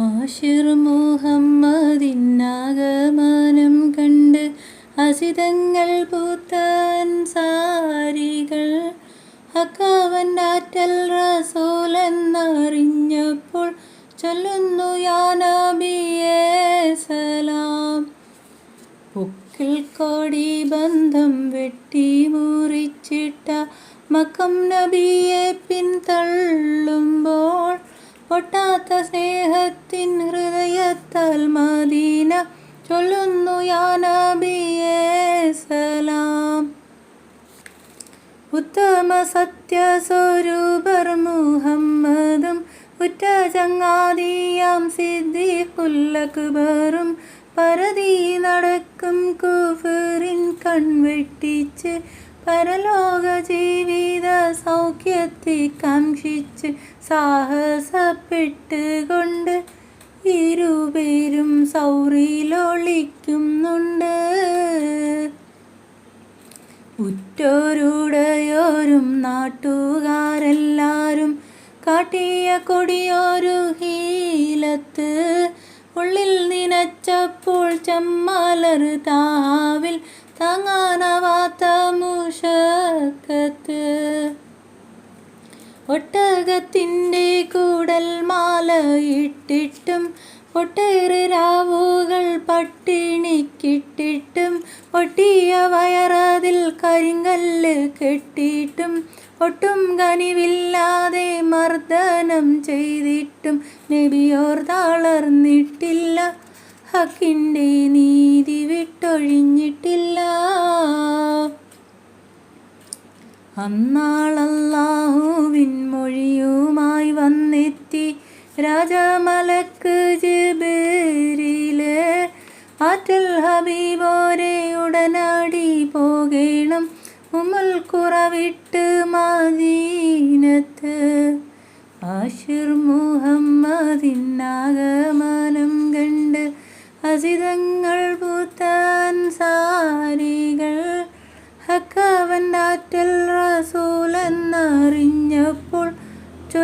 ആഷിർ മുഹമ്മദിനാഗമനം കണ്ട് അസിതങ്ങൾ പൂത്താൻ സാരികൾ. ഹക്കവൻ റസൂലെന്നറിഞ്ഞപ്പോൾ ചൊല്ലുന്നു യാനബിയെ സലാം. പൊക്കിൽ കോടി ബന്ധം വെട്ടി മുറിച്ചിട്ട മക്കം നബിയെ പിന്തള്ളുമ്പോൾ പൊട്ടാത്ത സ്നേഹത്തിൻ ഹൃദയത്താൽ മദീന ചൊല്ലുന്നു യാ നബിയേ സലാം. ഉത്തമ സത്യസ്വരൂപർ മുഹമ്മദും ഉറ്റ ചങ്ങാതിയാം സിദ്ദീഖുല്ലക്ബറും പരതി നടക്കും കുഫറിൻ കൺവെട്ടിച്ച് പരലോക ജീവിത സൗഖ്യത്തെ കാംക്ഷിച്ച് സാഹസപ്പെട്ടുകൊണ്ട് ഇരുപേരും സൗറിയിലൊളിക്കുന്നുണ്ട് ഉറ്റോരുടയോരും നാട്ടുകാരെല്ലാരും കാട്ടിയ കൊടിയൊരു ഹീലത്ത് ഉള്ളിൽ നിനച്ചപ്പോൾ ചെമ്മലർ താവിൽ താങ്ങാനാവാത്ത മുഷക്കത്ത് ഒട്ടകത്തിന്റെ കൂടൽ മാല ഇട്ടിട്ടും ഒട്ടേറെ രാവുകൾ പട്ടിണിക്കിട്ടിട്ടും ഒട്ടിയ വയറതിൽ കരിങ്കല്ല് കെട്ടിയിട്ടും ഒട്ടും കനിവില്ലാതെ മർദ്ദനം ചെയ്തിട്ടും നബിയോർ തളർന്നിട്ടില്ല ഹക്കിന്റെ നീതി വിട്ടൊഴിഞ്ഞിട്ടില്ല. അന്നാളല്ലാഹുവിൻ മൊഴിയുമായി വന്നെത്തി രാജമലക്ക് ജിബേരിലെ. ആറ്റൽ ഹബീബോരെ ഉടനടി പോകേണം ഉമ്മൽ കുറവിട്ട് മദീനത്ത്. ആഷിർ മുഹമ്മദിൻ ആഗമനം കണ്ട് അസിതങ്ങൾ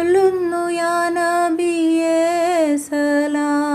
ചൊല്ലുന്നു യാ നബിയേ സലാം.